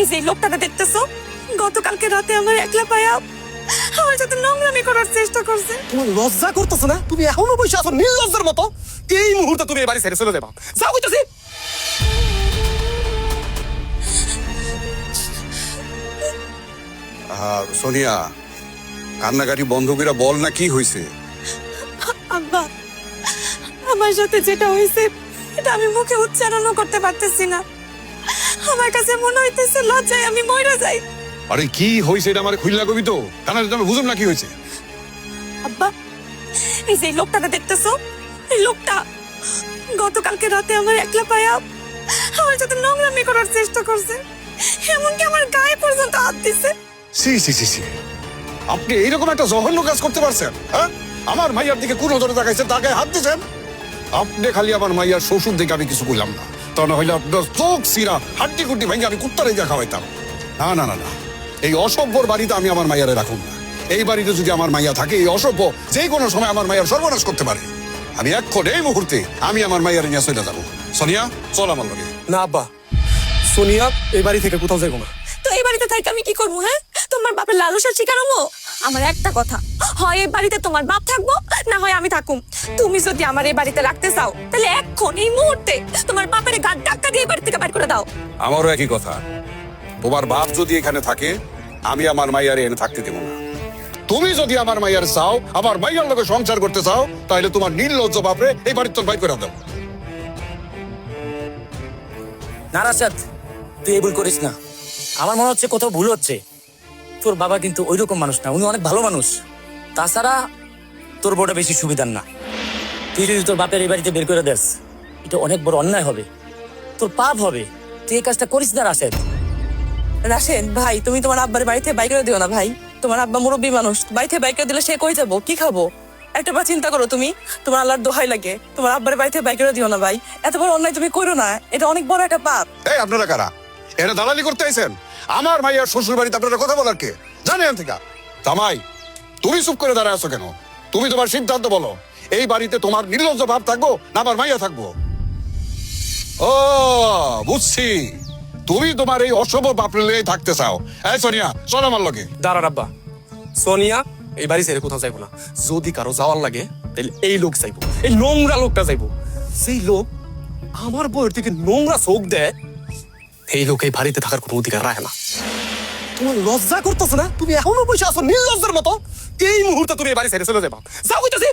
এই যে লোকটাকে দেখতেছো? গতকালকে রাতে আমার একলা পায়া আমার সাথে নোংরামি করার চেষ্টা করছে। তোমার লজ্জা করতেছে না? তুমি এখনও বসে আছো নির্লজ্জের মতো। এই মুহূর্তে তুমি এই বাড়ি ছেড়ে চলে যাবা। যাও কইতাছি। সোনিয়া কান্নাকাটি বন্ধ করে বল না কি হয়েছে আব্বা আমার সাথে যেটা হয়েছে এটা আমি মুখে উচ্চারণও করতে পারতেছি না। আমার কাছে মনে হইতেছে লজ্জায় আমি মরে যাই। আরে কি হয়েছে এটা আমার খুলনা কবি তো? কান্না আমি বুঝুম না কি হয়েছে আব্বা এই যে লোকটাকে দেখতেছো? এই লোকটা গতকালকে রাতে আমার একলা পায়া আমার সাথে নোংরামি করার চেষ্টা করছে। এমনকি আমার গায়ে পর্যন্ত হাত দিছে। সি সি সি সি আপনি এইরকম একটা জঘন্য কাজ করতে পারছেন হ্যাঁ? আমার মাইয়ার দিকে কোন নজরে তাকাইছেন তাকে হাত দিয়েছেন আপনি খালি আমার মাইয়ার শ্বশুর দিকে আমি কিছু কইলাম না। তা না হইলে আপনার চোখ সিরা হাড্ডি কুড্ডি ভেঙে আমি কুত্তা রেজা খাওয়াইতাম। না না না না। এই অসভ্যর বাড়িতে আমি আমার মাইয়ারে রাখুন না। এই বাড়িতে যদি আমার মাইয়া থাকে এই অসভ্য যে কোনো সময় আমার মাইয়ার সর্বনাশ করতে পারে। আমি এক্ষণ এই মুহূর্তে আমি আমার মাইয়ারে নিয়ে চলে যাব। সোনিয়া চল আমার লগে। না আব্বা। সোনিয়া এই বাড়ি থেকে কোথাও যাইবো না। তো এই বাড়িতে থাকি আমি কি করব হ্যাঁ? তোমার বাপের লালসার শিকার হব? আমার একটা কথা হয় এই বাড়িতে তোমার বাপ থাকব না হয় আমি থাকুম। তুমি যদি আমার এই বাড়িতে রাখতে চাও তাহলে এখন এই মুহূর্তে তোমার বাপের গাদ ডাক্কা দিয়ে এই বাড়ি থেকে বাইর করে দাও। আমারও একই কথা। তোমার বাপ যদি এখানে থাকে আমি আমার মাইয়ারে এনে থাকতে দেবো না। তুমি যদি আমার মাইয়ার চাও আমার মাইয়ার লোকে সংসার করতে চাও তাহলে তোমার নির্লজ্জ বাপরে এই বাড়ির তোর বাইর করে দাও। না রাশাদ তুই এই ভুল করিস না। আমার মনে হচ্ছে কোথাও ভুল হচ্ছে। তোর বাবা কিন্তু ওই রকম মানুষ না উনি অনেক ভালো মানুষ। তাছাড়া তোর বড় বেশি সুবিধার না। তুই যদি তোর বাপের এই বাড়িতে বের করে দেস এটা অনেক বড় অন্যায় হবে। তোর পাপ হবে। তুই এই কাজটা করিস না রাশেদ। রাশেদ ভাই তুমি তোমার আব্বার বাড়িতে বাইক করে দিও না ভাই। তোমার আব্বা মুরব্বী মানুষ বাড়িতে বাইক করে দিলে সে কই যাব? কি খাব? একটা বার চিন্তা করো তুমি। তোমার আল্লাহর দোহাই লাগে। তোমার আব্বার বাড়িতে বাইক করে দিও না ভাই। এত বড় অন্যায় তুমি করো না। এটা অনেক বড় একটা পাপ। এই আপনারা কারা? এরা দালালি করতে আইছেন। আমার মাইয়ার শ্বশুর বাড়িতে আপনারা কথা বলার কে? জানেন থেকে? তামাই তুমি চুপ করে দাঁড়ায় আছো কেন? তুমি তোমার সিদ্ধান্ত বলো। এই বাড়িতে তোমার নির্লজ্জ ভাব থাকব না আমার মাইয়া থাকব? ও, বুঝছি। তুমি তোমার এই অশুভ লয়ে থাকতে চাও। এই সোনিয়া চল আমার লগে। দাঁড়ান আব্বা সোনিয়া, এই বাড়ি ছেড়ে কোথাও যাইবো না। যদি কারও যাওয়ার লাগে তাহলে এই লোক যাইবো। এই নোংরা লোকটা যাইবো। সেই লোক আমার বউয়ের দিকে নোংরা চোখ দেয় এই লোক এই বাড়িতে থাকার কোনো অধিকার রাখে না। লজ্জা করতেছে না? তুমি এখনও বসে আছো নির্লজ্জার মতো। এই মুহূর্তে তুমি এবারে বাড়ি ছেড়ে চলে যাবা। যাও কইতাছি।